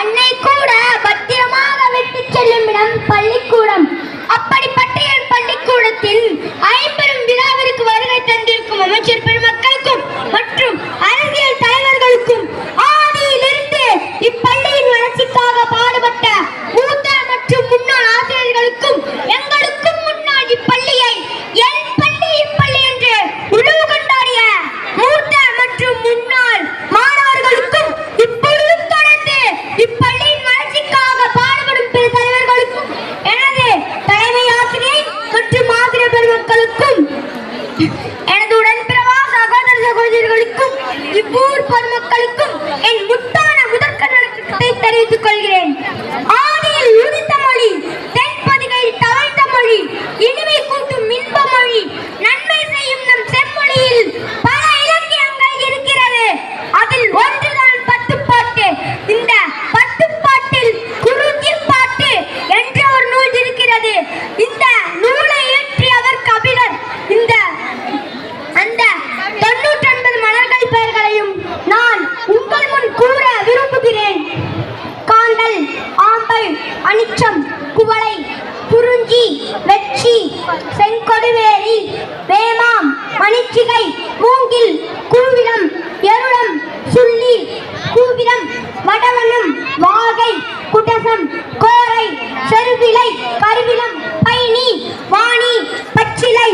அன்னை கூட பத்திரமாக விட்டு செல்லும் இடம் பள்ளிக்கூடம். அப்படிப்பட்ட என் பள்ளிக்கூடத்தில் ஐ தெரிவித்துக் கொள்கிறேன். குடசம் கோரை செருவிலை கருவிலம் பைனி வாணி பச்சிலை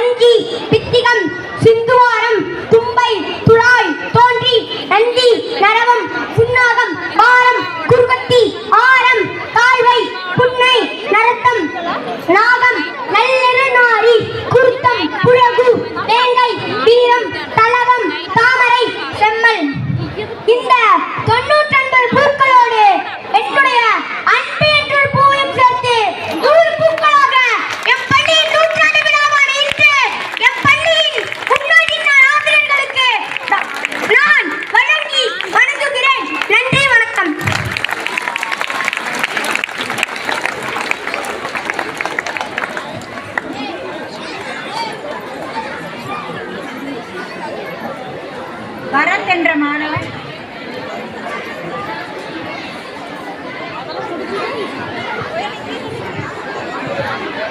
வஞ்சி பித்திகம் சிந்துவாரம் தும்பை துளாய் தோன்றி நந்தி நரவம் புன்னாகம் பாரம் குருகத்தி ஆரம் தாழ்வை புன்னை நரத்தம் நாகம் நல்லெரு நாரி குருத்தம் புழகு தேங்கை வீரம் தலவம் தாமரை செம்மல். இந்த தொண்ணூற்றொன்பது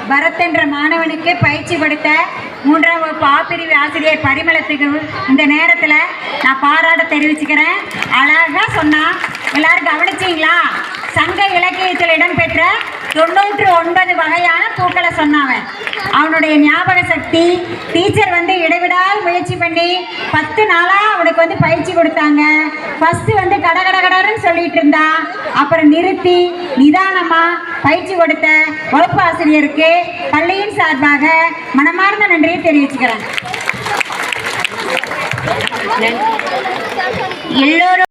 பரத் என்ற மாணவனுக்கு பயிற்சி கொடுத்த மூன்றாம் வகுப்பு ஆப்பிரிவு ஆசிரியர் பரிமளத்துக்கு இந்த நேரத்தில் நான் பாராட்ட தெரிவிச்சுக்கிறேன். அழகாக சொன்னான் எல்லாரும் கவனிச்சிங்களா? சங்க இலக்கியத்தில் இடம்பெற்ற தொண்ணூற்று ஒன்பது வகையான பூக்களை சொன்னாவன் அவனுடைய ஞாபக சக்தி டீச்சர் வந்து இடைவிடால் முயற்சி பண்ணி பத்து நாளாக அவனுக்கு வந்து பயிற்சி கொடுத்தாங்க. ஃபஸ்ட்டு வந்து கட கடன்னு சொல்லிட்டு இருந்தான் அப்புறம் நிறுத்தி நிதானமாக பயிற்சி கொடுத்த வகுப்பு ஆசிரியருக்கு பள்ளியின் சார்பாக மனமார்ந்த நன்றியை தெரிவிச்சுக்கிறேன். எல்லோரும்